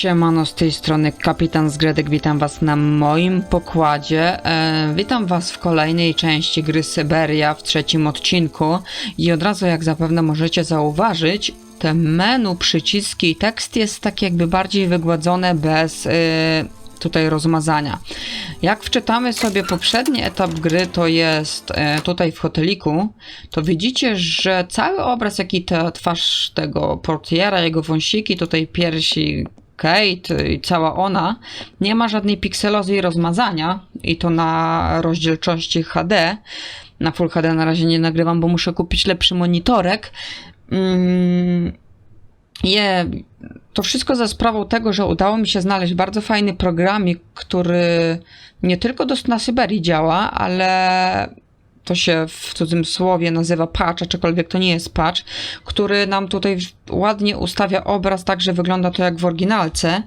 Siemano, z tej strony Kapitan Zgredek, witam was na moim pokładzie. E, witam was w kolejnej części gry Syberia w trzecim odcinku i od razu jak zapewne możecie zauważyć, te menu, przyciski i tekst jest tak jakby bardziej wygładzone bez e, tutaj rozmazania. Jak wczytamy sobie poprzedni etap gry, to jest e, tutaj w hoteliku, to widzicie, że cały obraz, jaki ta twarz tego portiera, jego wąsiki, tutaj piersi Kate i cała ona, nie ma żadnej pikselozy i rozmazania i to na rozdzielczości HD. Na Full HD na razie nie nagrywam, bo muszę kupić lepszy monitorek. Mm, je, to wszystko za sprawą tego, że udało mi się znaleźć bardzo fajny programik, który nie tylko na Syberii działa, ale to się w cudzym słowie nazywa patch, aczkolwiek to nie jest patch, który nam tutaj ładnie ustawia obraz tak, że wygląda to jak w oryginalce.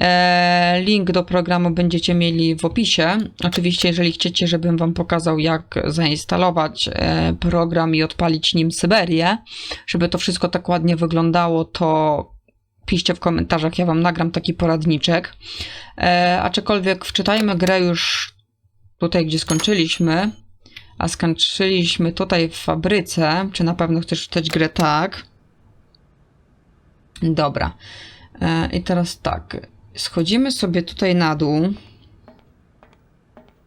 E, link do programu będziecie mieli w opisie. Oczywiście, jeżeli chcecie, żebym wam pokazał, jak zainstalować e, program i odpalić nim Syberię, żeby to wszystko tak ładnie wyglądało, to piszcie w komentarzach, ja wam nagram taki poradniczek. E, aczkolwiek wczytajmy grę już tutaj, gdzie skończyliśmy. A skończyliśmy tutaj w fabryce. Czy na pewno chcesz czytać grę tak? Dobra. E, I teraz tak. Schodzimy sobie tutaj na dół.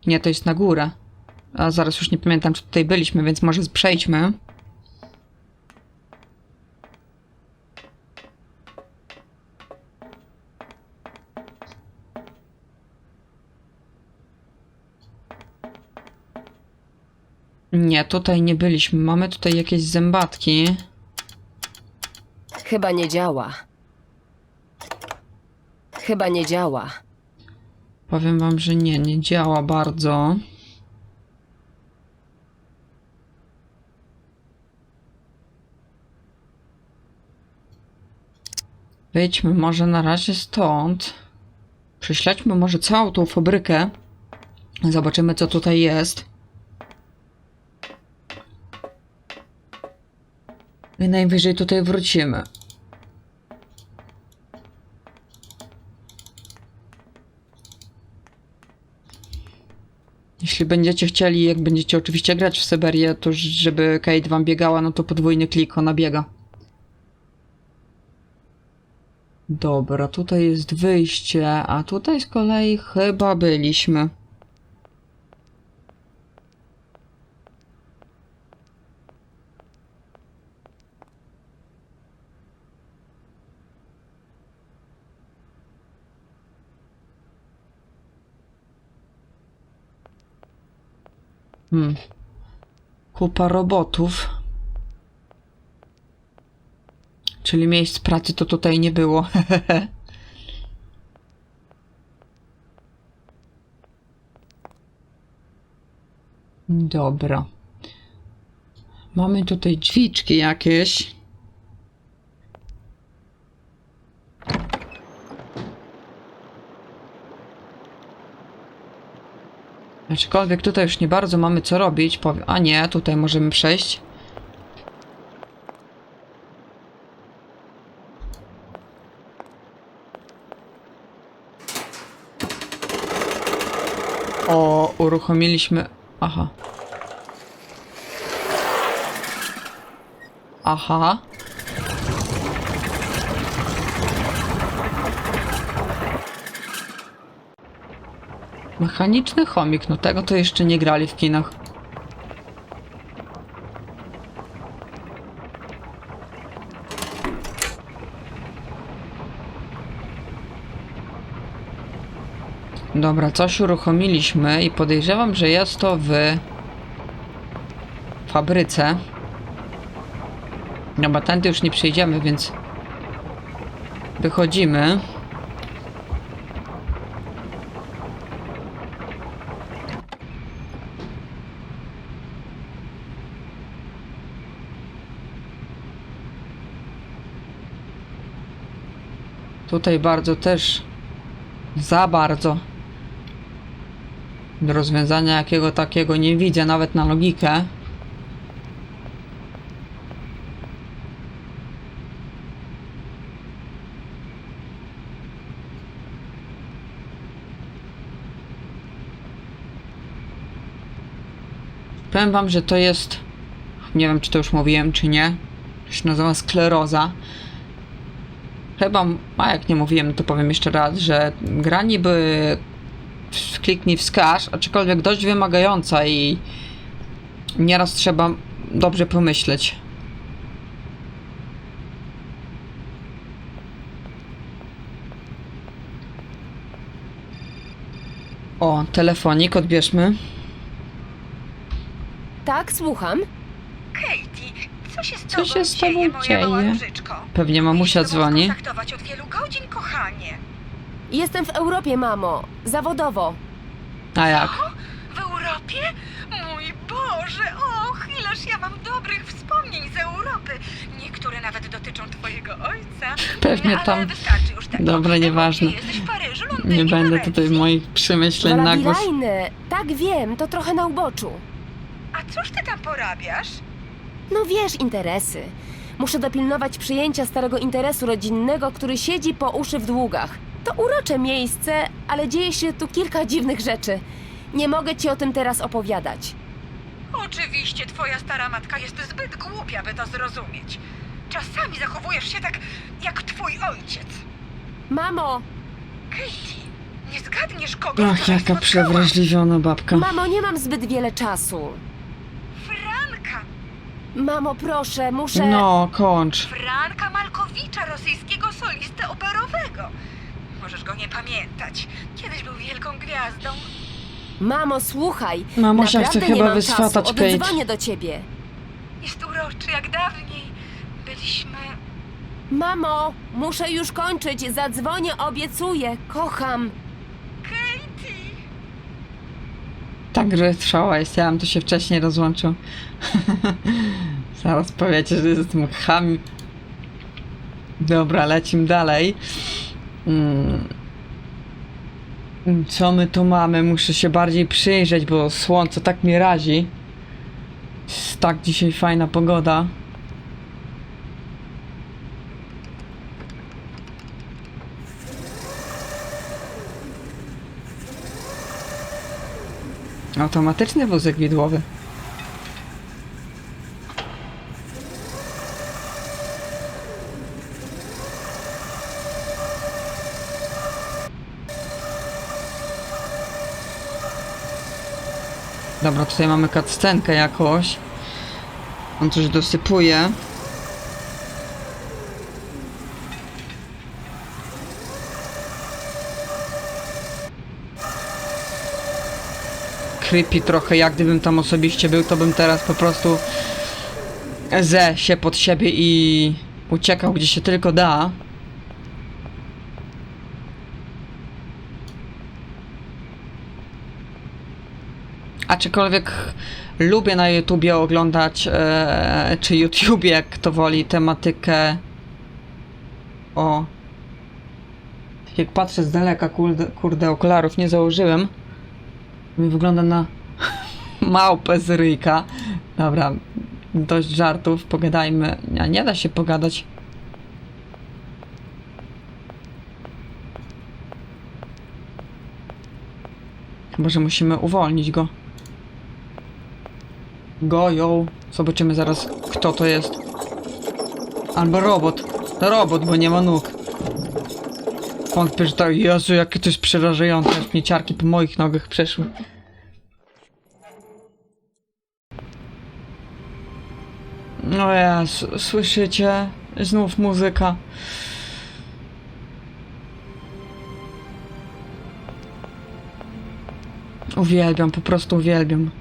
Nie, to jest na górę. A zaraz już nie pamiętam, czy tutaj byliśmy, więc może przejdźmy. Nie, tutaj nie byliśmy. Mamy tutaj jakieś zębatki. Chyba nie działa. Chyba nie działa. Powiem wam, że nie, nie działa bardzo. Wyjdźmy może na razie stąd. Prześledźmy może całą tą fabrykę. Zobaczymy, co tutaj jest. I najwyżej tutaj wrócimy. Jeśli będziecie chcieli, jak będziecie oczywiście grać w Syberię, to żeby Kate wam biegała, no to podwójny klik, ona biega. Dobra, tutaj jest wyjście, a tutaj z kolei chyba byliśmy. Hmm. Kupa robotów. Czyli miejsc pracy to tutaj nie było. Dobra. Mamy tutaj drzwiczki jakieś. Aczkolwiek tutaj już nie bardzo mamy co robić. A nie, tutaj możemy przejść. O, uruchomiliśmy. Aha. Aha. Mechaniczny chomik, no tego to jeszcze nie grali w kinach. Dobra, coś uruchomiliśmy i podejrzewam, że jest to w fabryce. No bo tędy już nie przejdziemy, więc wychodzimy. Tutaj bardzo też za bardzo rozwiązania jakiego takiego nie widzę, nawet na logikę. Powiem wam, że to jest, nie wiem czy to już mówiłem czy nie, to się nazywa skleroza. Chyba, a jak nie mówiłem, to powiem jeszcze raz, że gra niby kliknij wskaż, aczkolwiek dość wymagająca i nieraz trzeba dobrze pomyśleć. O, telefonik odbierzmy. Tak, słucham. Co się z tobą dzieje? Pewnie mamusia dzwoni. kontaktować od wielu godzin, kochanie. Jestem w Europie, mamo. Zawodowo. A jak? W Europie? Mój Boże, och, ileż ja mam dobrych wspomnień z Europy. Niektóre nawet dotyczą twojego ojca. Pewnie Ale tam- wystarczy już tego. Dobra, nieważne. Ty Jesteś w Paryżu, Londynie, Nie będę Wenecji. tutaj moich przemyśleń na głos. Tak wiem, to trochę na uboczu. A cóż ty tam porabiasz? No wiesz, interesy. Muszę dopilnować przyjęcia starego interesu rodzinnego, który siedzi po uszy w długach. To urocze miejsce, ale dzieje się tu kilka dziwnych rzeczy. Nie mogę ci o tym teraz opowiadać. Oczywiście twoja stara matka jest zbyt głupia, by to zrozumieć. Czasami zachowujesz się tak, jak twój ojciec. Mamo, Katie, nie zgadniesz kogo Ach, wczoraj jaka spotkałaś? przewrażliwiona babka. mamo, nie mam zbyt wiele czasu. Mamo, proszę, muszę. No, kończ. Franka Malkowicza, rosyjskiego solistę operowego. Możesz go nie pamiętać. Kiedyś był wielką gwiazdą. Mamo, słuchaj. Mamusia Naprawdę chce nie chyba mam wyswatać czasu. Kate. Oddzwonię do ciebie. Jest uroczy jak dawniej. Byliśmy... Mamo, muszę już kończyć. Zadzwonię, obiecuję. Kocham. Katie! Jest, ja bym to się wcześniej rozłączył. Zaraz powiecie, że jestem chami. Dobra, lecimy dalej. Mm. Co my tu mamy? Muszę się bardziej przyjrzeć, bo słońce tak mnie razi. Tak dzisiaj fajna pogoda. Automatyczny wózek widłowy. Dobra, tutaj mamy cutscenkę jakąś. On coś dosypuje. Creepy trochę, jak gdybym tam osobiście był, to bym teraz po prostu ze się pod siebie i uciekał gdzie się tylko da. Aczkolwiek lubię na YouTubie oglądać, e, czy YouTubie, jak kto woli, tematykę o... Jak patrzę z daleka, kurde, kurde okularów nie założyłem. Mi wygląda na małpę z ryjka. Dobra, dość żartów, pogadajmy. Nie, nie da się pogadać. Chyba, że musimy uwolnić go. Goją. Zobaczymy zaraz, kto to jest. Albo robot. To robot, bo nie ma nóg. Że to... Jezu, jakie to jest przerażające. Aż mnie ciarki po moich nogach przeszły. No ja, słyszycie? Znów muzyka. Uwielbiam, po prostu uwielbiam.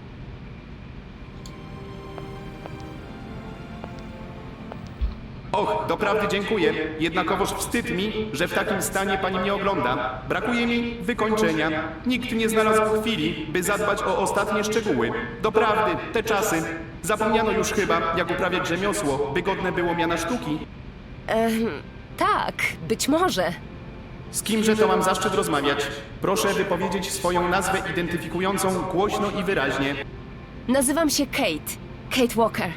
Doprawdy dziękuję. Jednakowoż wstyd mi, że w takim stanie pani mnie ogląda. Brakuje mi wykończenia. Nikt nie znalazł chwili, by zadbać o ostatnie szczegóły. Doprawdy, te czasy. Zapomniano już chyba, jak uprawiać rzemiosło, by godne było miana sztuki. Ehm, tak, być może. Z kimże to mam zaszczyt rozmawiać? Proszę wypowiedzieć swoją nazwę identyfikującą głośno i wyraźnie. Nazywam się Kate. Kate Walker.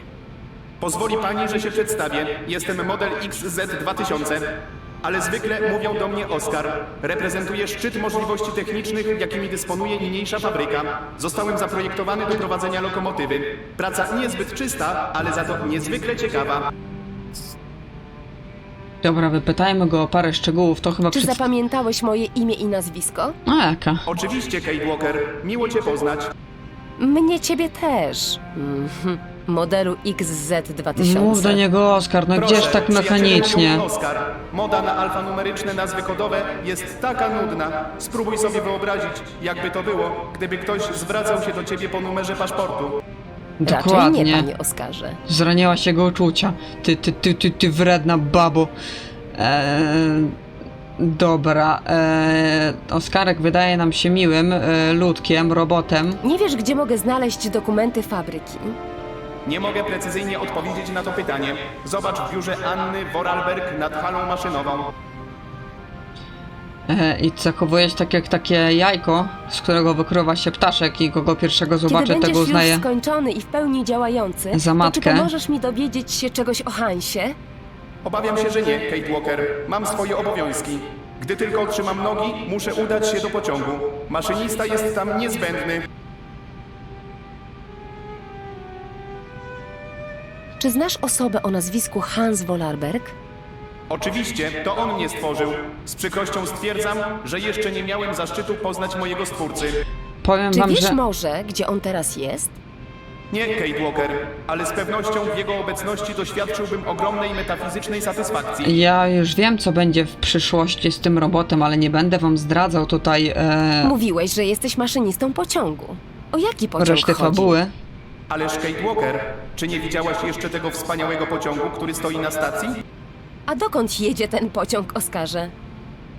Pozwoli pani, że się przedstawię. Jestem model XZ2000. ale zwykle mówią do mnie Oskar. Reprezentuję szczyt możliwości technicznych, jakimi dysponuje niniejsza fabryka. Zostałem zaprojektowany do prowadzenia lokomotywy. Praca niezbyt czysta, ale za to niezwykle ciekawa. Dobra, wypytajmy go o parę szczegółów, to chyba Czy przed... zapamiętałeś moje imię i nazwisko? A jaka? Oczywiście, Kate Walker, miło cię poznać. Mnie ciebie też. Mhm. Modelu XZ2000. Mów do niego Oskar, no gdzież tak mechanicznie? Oskar, moda na alfanumeryczne nazwy kodowe jest taka nudna. Spróbuj sobie wyobrazić, jakby to było, gdyby ktoś zwracał się do ciebie po numerze paszportu. Raczej nie, Dokładnie. panie Oskarze. Zraniła się jego uczucia. Ty, ty, ty, ty, ty wredna babo. Eee, dobra. Eee, Oskarek wydaje nam się miłym e, ludkiem, robotem. Nie wiesz, gdzie mogę znaleźć dokumenty fabryki? Nie mogę precyzyjnie odpowiedzieć na to pytanie. Zobacz w biurze Anny Vorarlberg nad halą maszynową. E, I zachowuje się tak jak takie jajko, z którego wykrywa się ptaszek i kogo pierwszego zobaczy, Kiedy tego będziesz uznaje. już skończony i w pełni działający, Za to matkę. czy pomożesz mi dowiedzieć się czegoś o Hansie? Obawiam się, że nie, Kate Walker. Mam swoje obowiązki. Gdy tylko otrzymam nogi, muszę udać się do pociągu. Maszynista jest tam niezbędny. Czy znasz osobę o nazwisku Hans Wollerberg? Oczywiście, to on mnie stworzył. Z przykrością stwierdzam, że jeszcze nie miałem zaszczytu poznać mojego stwórcy. Powiem Czy wam, wiesz że... może, gdzie on teraz jest? Nie, Kate Walker, ale z pewnością w jego obecności doświadczyłbym ogromnej metafizycznej satysfakcji. Ja już wiem, co będzie w przyszłości z tym robotem, ale nie będę wam zdradzał tutaj e, Mówiłeś, że jesteś maszynistą pociągu. O jaki pociąg reszty chodzi? fabuły. Ależ Kate Walker, czy nie widziałaś jeszcze tego wspaniałego pociągu, który stoi na stacji? A dokąd jedzie ten pociąg, Oskarze?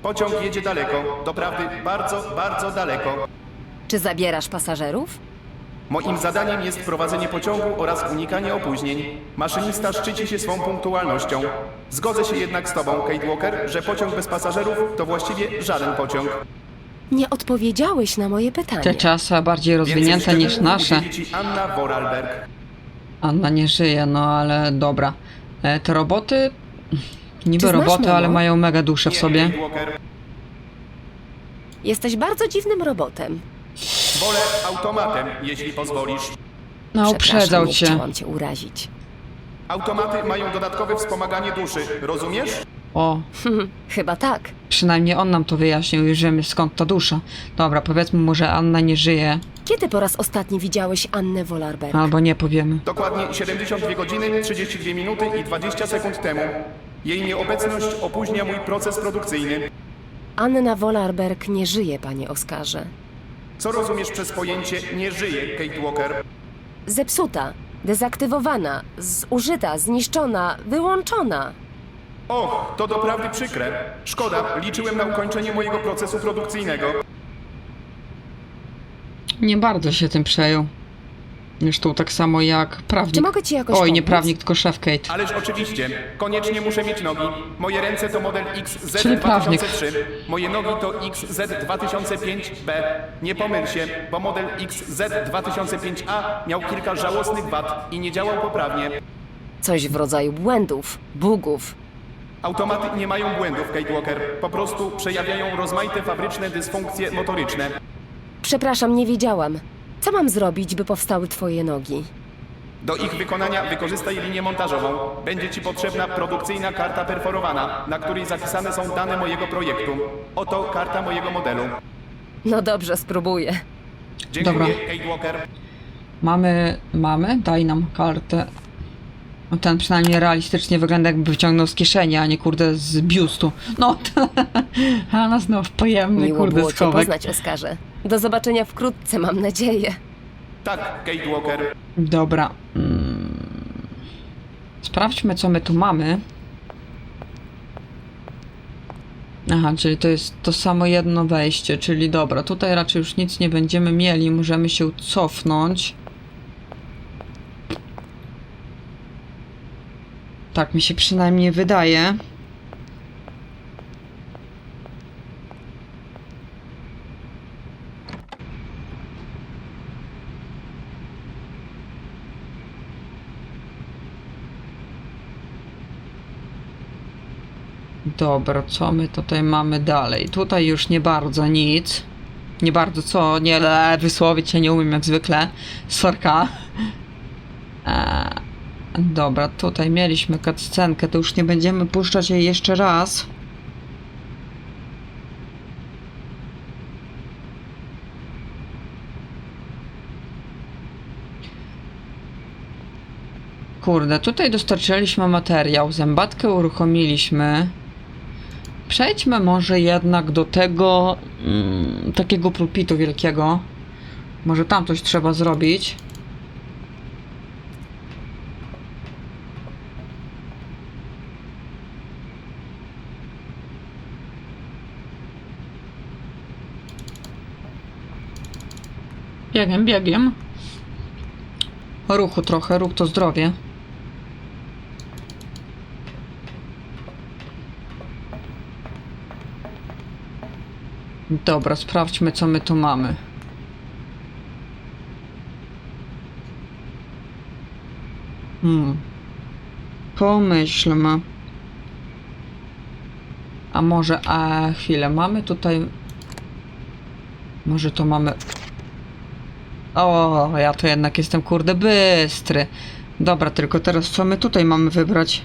Pociąg jedzie daleko, doprawdy bardzo, bardzo daleko. Czy zabierasz pasażerów? Moim zadaniem jest prowadzenie pociągu oraz unikanie opóźnień. Maszynista szczyci się swą punktualnością. Zgodzę się jednak z tobą, Kate Walker, że pociąg bez pasażerów to właściwie żaden pociąg. Nie odpowiedziałeś na moje pytanie. Te czasy bardziej rozwinięte niż nasze. Anna Vorarlberg. Anna nie żyje, no ale dobra. E, te roboty... Niby znasz roboty, Momo? ale mają mega duszę w sobie. Walker. Jesteś bardzo dziwnym robotem. Wolę automatem, jeśli pozwolisz. No, Przepraszam, uprzedzał nie cię. chciałam cię urazić. Automaty mają dodatkowe wspomaganie duszy, rozumiesz? O, Chyba tak. przynajmniej on nam to wyjaśnił, już wiemy skąd ta dusza. Dobra, powiedzmy mu, że Anna nie żyje, Kiedy po raz ostatni widziałeś Annę Wollerberg? albo nie powiemy. Dokładnie 72 godziny, 32 minuty i 20 sekund temu. Jej nieobecność opóźnia mój proces produkcyjny. Anna Wollerberg nie żyje, panie Oskarze. Co rozumiesz przez pojęcie nie żyje, Kate Walker? Zepsuta, dezaktywowana, zużyta, zniszczona, wyłączona. Och, to doprawdy przykre. Szkoda, liczyłem na ukończenie mojego procesu produkcyjnego. Nie bardzo się tym przejął. Zresztą tak samo jak prawnik. Czy mogę ci jakoś Oj, nie pomóc? prawnik, tylko szef Kate. Ależ oczywiście, koniecznie muszę mieć nogi. Moje ręce to model Czyli prawnik. XZ2003. Moje nogi to XZ2005B. Nie pomyl się, bo model XZ2005A miał kilka żałosnych wad i nie działał poprawnie. Coś w rodzaju błędów, bugów. Automaty nie mają błędów, Kate Walker. Po prostu przejawiają rozmaite fabryczne dysfunkcje motoryczne. Przepraszam, nie wiedziałam. Co mam zrobić, by powstały twoje nogi? Do ich wykonania wykorzystaj linię montażową. Będzie Ci potrzebna produkcyjna karta perforowana, na której zapisane są dane mojego projektu. Oto karta mojego modelu. No dobrze, spróbuję. Dziękuję, Dobra. Kate Walker. Mamy, mamy, daj nam kartę. No ten przynajmniej realistycznie wygląda jakby wyciągnął z kieszeni, a nie kurde z biustu. No, a nas znów pojemny Miło kurde było cię schowek. poznać, Oskarze. Do zobaczenia wkrótce, mam nadzieję. Tak, Kate Walker. Dobra. Mm. Sprawdźmy, co my tu mamy. Aha, czyli to jest to samo jedno wejście, czyli dobra, tutaj raczej już nic nie będziemy mieli, możemy się cofnąć. Tak mi się przynajmniej wydaje. Dobra, co my tutaj mamy dalej? Tutaj już nie bardzo nic. Nie bardzo co, nie le, wysłowić się nie umiem jak zwykle. Sorka. Eee, dobra, tutaj mieliśmy cutscenkę, to już nie będziemy puszczać jej jeszcze raz. Kurde, tutaj dostarczyliśmy materiał, zębatkę uruchomiliśmy. Przejdźmy może jednak do tego mm, takiego pulpitu wielkiego. Może tam coś trzeba zrobić. Biegiem, biegiem. Ruchu trochę, ruch to zdrowie. Dobra, sprawdźmy co my tu mamy. Hmm. Pomyślmy. A może, a chwilę, mamy tutaj... Może to mamy... O, ja to jednak jestem kurde bystry. Dobra, tylko teraz co my tutaj mamy wybrać?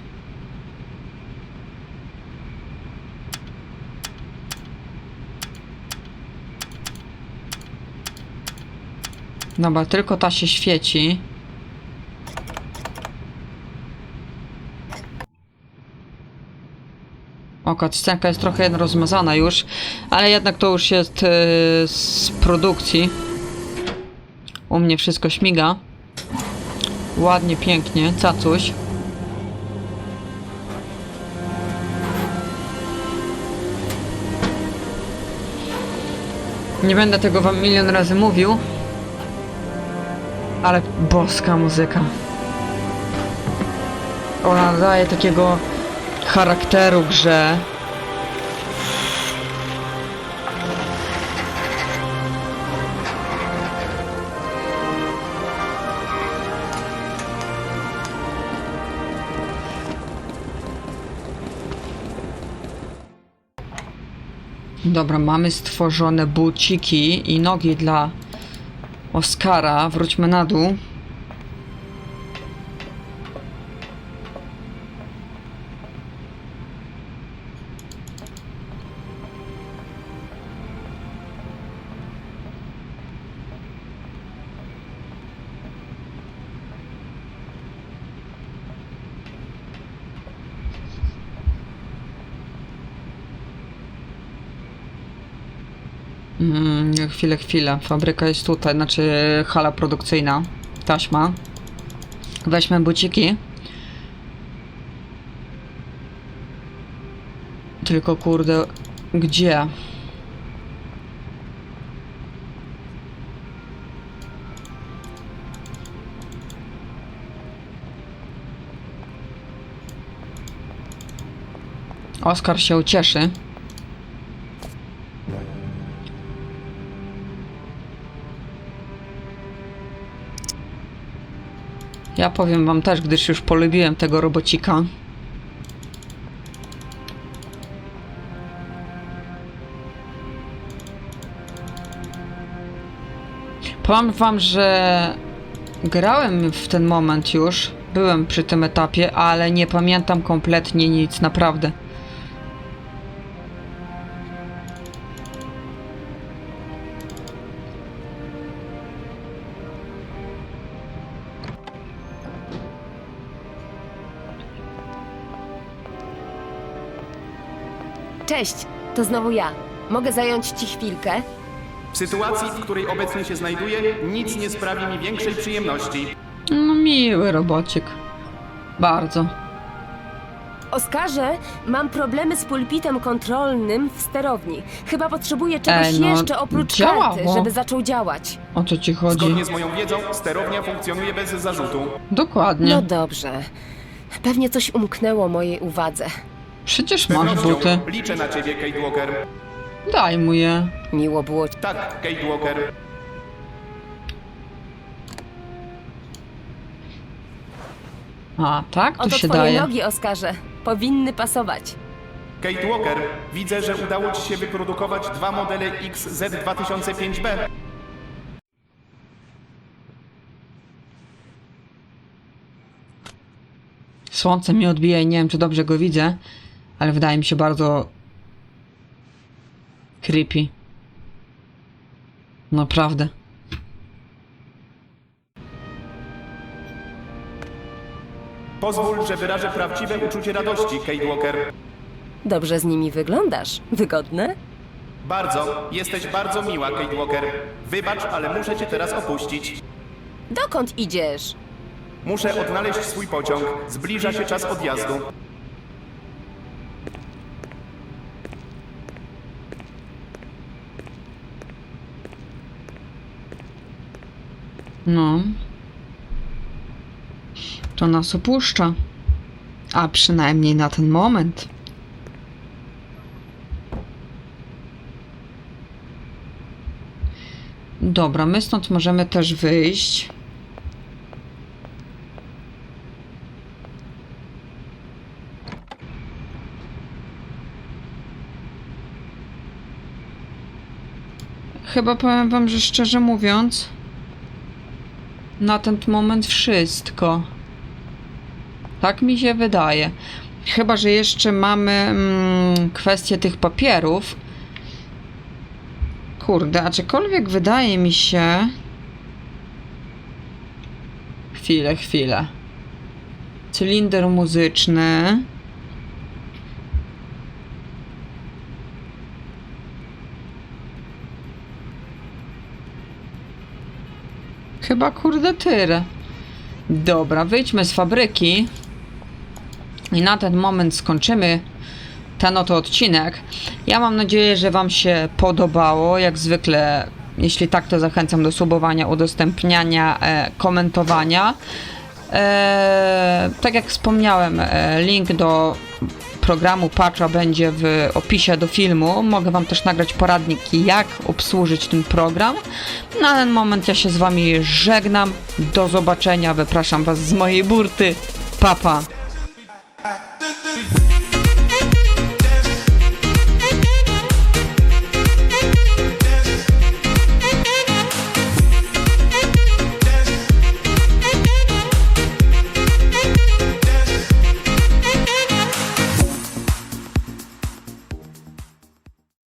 Dobra, tylko ta się świeci. O, scenka jest trochę rozmazana już, ale jednak to już jest yy, z produkcji. U mnie wszystko śmiga. Ładnie, pięknie, cacuś. Nie będę tego wam milion razy mówił, ale boska muzyka. Ona daje takiego charakteru grze. Dobra, mamy stworzone buciki i nogi dla Oskara. Wróćmy na dół. Mm, chwilę, chwilę. Fabryka jest tutaj, znaczy hala produkcyjna. Taśma. Weźmy buciki. Tylko kurde, gdzie? Oskar się ucieszy. Ja powiem wam też, gdyż już polubiłem tego robocika. Powiem wam, że grałem w ten moment już. Byłem przy tym etapie, ale nie pamiętam kompletnie nic, naprawdę. Cześć, to znowu ja. Mogę zająć ci chwilkę? W sytuacji, w której obecnie się znajduję, nic nie sprawi mi większej przyjemności. No miły robocik. Bardzo. Oskarze, mam problemy z pulpitem kontrolnym w sterowni. Chyba potrzebuję czegoś Ej, no, jeszcze oprócz działało. karty, żeby zaczął działać. O co ci chodzi? Zgodnie z moją wiedzą, sterownia funkcjonuje bez zarzutu. Dokładnie. No dobrze. Pewnie coś umknęło mojej uwadze. Przecież masz pewnością buty. liczę na ciebie, Kate Walker. Daj mu je. Miło było. Tak, Kate Walker. A, tak? Tu Oto się twoje daje. nogi, Oskarze. Powinny pasować. Kate Walker, widzę, że udało Ci się wyprodukować dwa modele XZ2005B. Słońce mi odbija i nie wiem, czy dobrze go widzę, ale wydaje mi się bardzo creepy. Naprawdę. Pozwól, że wyrażę prawdziwe uczucie radości, Kate Walker. Dobrze z nimi wyglądasz. Wygodne? Bardzo, jesteś bardzo miła, Kate Walker. Wybacz, ale muszę Cię teraz opuścić. Dokąd idziesz? Muszę odnaleźć swój pociąg. Zbliża się czas odjazdu. No. To nas opuszcza. A przynajmniej na ten moment. Dobra, my stąd możemy też wyjść. Chyba powiem wam, że szczerze mówiąc, na ten moment wszystko. Tak mi się wydaje. Chyba, że jeszcze mamy mm, kwestię tych papierów. Kurde, a czykolwiek wydaje mi się. Chwilę, chwilę. Cylinder muzyczny. Chyba kurde tyle. Dobra, wyjdźmy z fabryki. I na ten moment skończymy ten oto odcinek. Ja mam nadzieję, że Wam się podobało. Jak zwykle, jeśli tak, to zachęcam do subowania, udostępniania, e, komentowania. E, tak jak wspomniałem, e, link do programu Patcha będzie w opisie do filmu. Mogę Wam też nagrać poradnik, jak obsłużyć ten program. Na ten moment ja się z Wami żegnam. Do zobaczenia. Wypraszam Was z mojej burty. Papa. Pa.